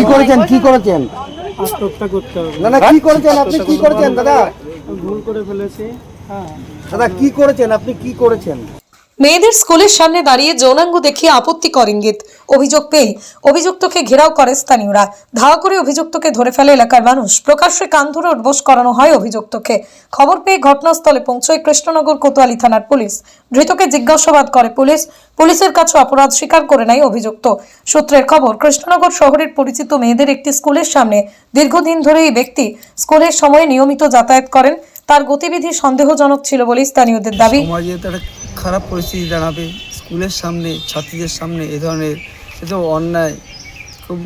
কি করেছেন? কি করেছেন? আত্মহত্যা করতে হবে। না না কি করেছেন? আপনি কি করেছেন দাদা? ভুল করে ফেলেছি। হ্যাঁ। দাদা কি করেছেন? আপনি কি করেছেন? মেয়েদের স্কুলের সামনে দাঁড়িয়ে যৌনাঙ্গ দেখিয়ে আপত্তিকর ইঙ্গিত। অভিযোগ পেয়ে অভিযুক্তকে ঘেরাও করে স্থানীয়রা। ধাওয়া করে অভিযুক্তকে ধরে ফেলে এলাকার মানুষ। প্রকাশ্যে কান ধরে উঠবোস করানো হয় অভিযুক্তকে। খবর পেয়ে ঘটনাস্থলে পৌঁছয় কৃষ্ণনগর কোতোয়ালি থানার পুলিশ। ধৃতকে জিজ্ঞাসাবাদ করে পুলিশ। পুলিশের কাছে অপরাধ স্বীকার করে নেয় অভিযুক্ত। সূত্রের খবর, কৃষ্ণনগর শহরের পরিচিত মেয়েদের একটি স্কুলের সামনে দীর্ঘদিন ধরে এই ব্যক্তি স্কুলের সময়ে নিয়মিত যাতায়াত করেন। তার গতিবিধি সন্দেহজনক ছিল বলে স্থানীয়দের দাবি। সমাজে তো একটা খারাপ পরিস্থিতি দাঁড়াবে। স্কুলের সামনে, ছাত্রীদের সামনে এ ধরনের এত অন্যায়। খুব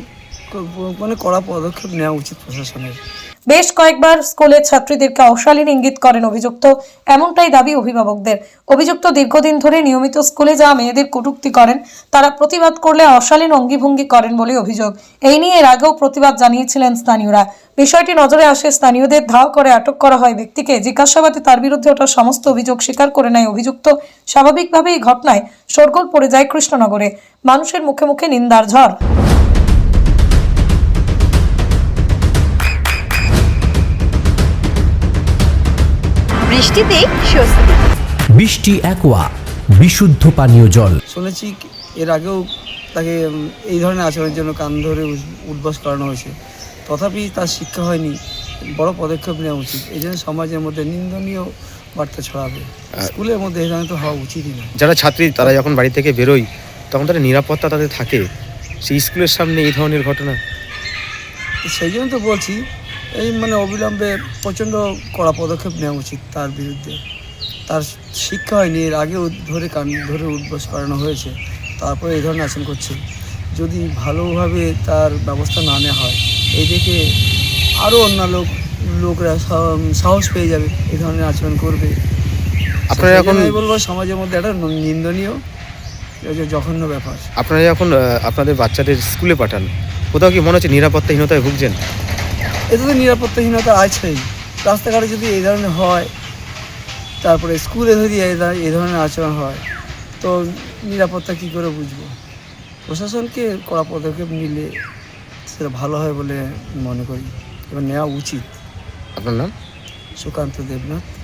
মানে কড়া পদক্ষেপ নেওয়া উচিত প্রশাসনের। বেশ কয়েকবার স্কুলের ছাত্রীদেরকে অশালীন ইঙ্গিত করেন অভিযুক্ত। এমনটাই দাবি অভিভাবকদের। অভিযুক্ত দীর্ঘদিন ধরে নিয়মিত স্কুলে যাওয়া মেয়েদের কটূক্তি করেন। তারা প্রতিবাদ করলে অশালীন অঙ্গিভঙ্গি করেন বলে অভিযোগ। এই নিয়ে এর আগেও প্রতিবাদ জানিয়েছিলেন স্থানীয়রা। বিষয়টি নজরে আসে স্থানীয়দের ধাও করে আটক করা হয় ব্যক্তিকে। জিজ্ঞাসাবাদে তার বিরুদ্ধে ওঠা সমস্ত অভিযোগ স্বীকার করে নেয় অভিযুক্ত। স্বাভাবিকভাবে এই ঘটনায় শোরগোল পড়ে যায় কৃষ্ণনগরে। মানুষের মুখে মুখে নিন্দার ঝড়। বৃষ্টিতে স্বস্তি। বৃষ্টি অ্যাকোয়া বিশুদ্ধ পানীয় জল। শুনেছি এর আগেও তাকে এই ধরনের আচরণের জন্য কান ধরে উঠবাস করানো হয়েছে। তথাপি তার শিক্ষা হয়নি বড় পদক্ষেপ নেওয়া উচিত। এই জন্য সমাজের মধ্যে নিন্দনীয় বার্তা ছড়াবে। স্কুলের মধ্যে এই ধরনের তো হওয়া উচিতই না। যারা ছাত্রী তারা যখন বাড়ি থেকে বেরোয় তখন তাদের নিরাপত্তা তাদের থাকে। সেই স্কুলের সামনে এই ধরনের ঘটনা। তো সেই জন্য তো বলছি এই মানে অবিলম্বে প্রচণ্ড কড়া পদক্ষেপ নেওয়া উচিত তার বিরুদ্ধে। তার শিক্ষা হয়নি এর আগেও ধরে কান ধরে উদ্বাস করানো হয়েছে। তারপরে এই ধরনের আচরণ করছে। যদি ভালোভাবে তার ব্যবস্থা না নেওয়া হয় এই দেখে আরও অন্য লোক লোকরা সাহস পেয়ে যাবে এই ধরনের আচরণ করবে। আপনারা এখন আমি বলব সমাজের মধ্যে একটা নিন্দনীয় যে জঘন্য ব্যাপার। আপনারা যখন আপনাদের বাচ্চাদের স্কুলে পাঠান। কোথাও কি মনে হচ্ছে নিরাপত্তাহীনতায় ভুগছেন? এতে তো নিরাপত্তাহীনতা আছেই। রাস্তাঘাটে যদি এই ধরনের হয় তারপরে স্কুলে যদি এই ধর- এই ধরনের আচরণ হয় তো নিরাপত্তা কী করে বুঝব? প্রশাসনকে কড়া পদক্ষেপ নিলে সেটা ভালো হয় বলে মনে করি। এবার নেওয়া উচিত। আপনার নাম? সুকান্ত দেবনাথ।